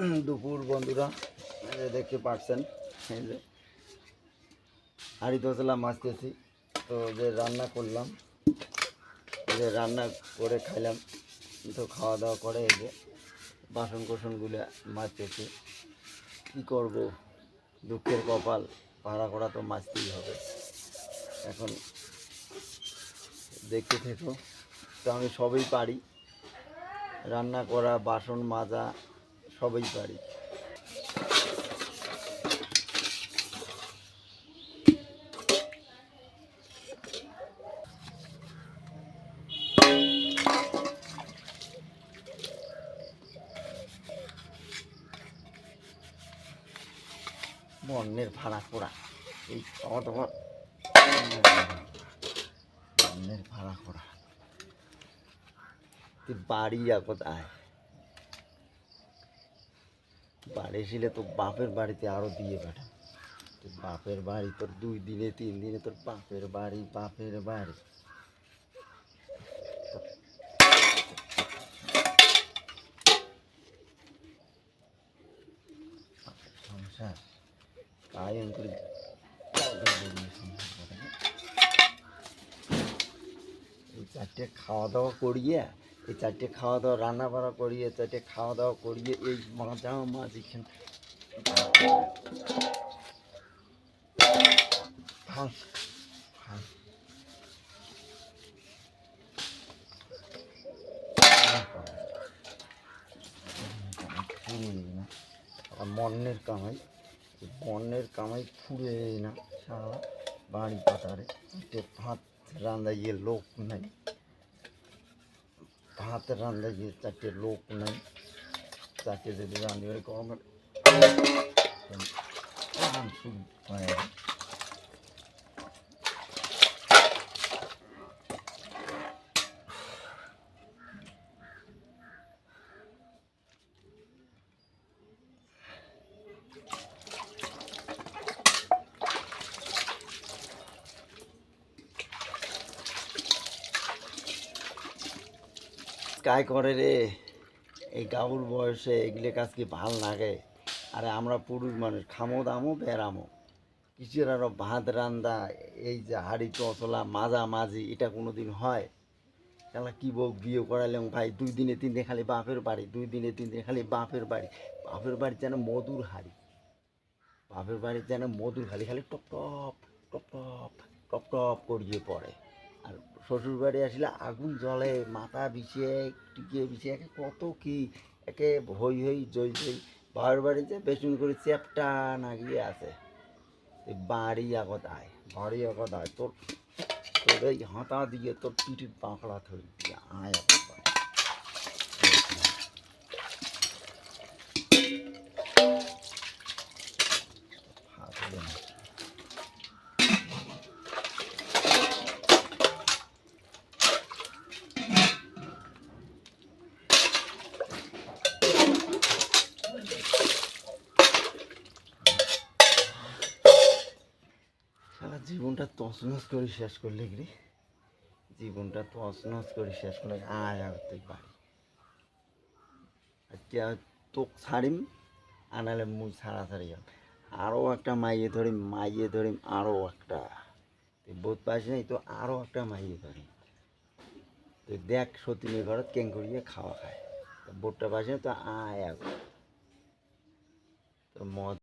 দুপুর বন্ধুরা দেখতে পাচ্ছেন, এই যে হাঁড়ি তোসলা মাছতেছি তো যে রান্না করলাম, যে রান্না করে খাইলাম, তো খাওয়া দাওয়া করে এই যে বাসন কোসনগুলো মাজতেছি। কী করব? দুঃখের কপাল, ভাড়া করা তো মাজতেই হবে। এখন দেখতে থেকো, তো আমি সবই পারি। রান্না করা, বাসন মাজা সবই পারি বন্যের ভাড়া করা এই খাওয়া দাওয়া। বন্যের ভাড়া করা বাড়ি যা কোথায়? বাড়ি ছিলে তো বাপের বাড়িতে আরও দিয়ে বেটা। তুই বাপের বাড়ি তোর দুই দিনে, তিন দিনে তোর বাপের বাড়ি বাপের বাড়ি। সংসার। কায়ন করে চারটে খাওয়া দাওয়া করিয়ে এই চারটে খাওয়া দাওয়া, রান্না বান্না করিয়ে, চারটে খাওয়া দাওয়া করিয়ে, এই মাজা, মাছ এখানে। আর কামাই মন্নের কামাই ফুরে না, সারা বাড়ি পাতারে। ভাত রান্না গিয়ে লোক নাই। ভাত রান্না গিয়ে চারটে লোক নাই চারটে যদি রান্না করে কাজ করে রে। এই গাউর বয়সে এগুলো কাজ কি ভালো লাগে? আরে আমরা পুরুষ মানুষ, খামো দামো, বেড়ামো। কিসের আরও ভাত রান্দা এই যে হাড়ি চলা মাজা মাঝি এটা কোনো দিন হয়? তাহলে কি বউ বিয়ে করালাম ভাই, দুই দিনে তিন দিনে খালি বাপের বাড়ি, দুই দিনে তিন দিনে খালি বাপের বাড়ি। বাপের বাড়ি যেন মধুর হাড়ি। বাপের বাড়ি যেন মধুর হাড়ি, খালি টপ টপ টপ টপ টপ টপ করিয়ে পড়ে। আর শ্বশুর বাড়ি আসলে আগুন জ্বলে, মাথা বিছিয়ে টিকিয়ে বিছিয়ে একে কত কি, একে হই হই জই জই। বাবার বাড়িতে বেসুন করে চ্যাপটা না গিয়ে আছে বাড়ি আগত আয়, বাড়ি আগত আয়। তোর তোর এই হাতা দিয়ে তোর পিঠি পাঁকড়া ধরে দিয়ে আয়। আগত আয়। ভাত হলো না। সারা জীবনটা তছনছ করে শেষ করলে কি রে? জীবনটা তছনছ করে শেষ করলে। আয় আর তুই বাড়ি। আজকে তোক ছাড়িম আনালে মুই ছাড়া ছাড়ি আরও একটা মাইয়ে ধরিম মাইয়ে ধরিম, আরও একটা। তুই বোধ পাইস নাই, তো আরও একটা মাইয়ে ধরিম। তুই দেখ সতীনের ঘরত কেং করিয়ে খাওয়া খায়। বোটটা পাইস না তো আয় আগ তোর মদ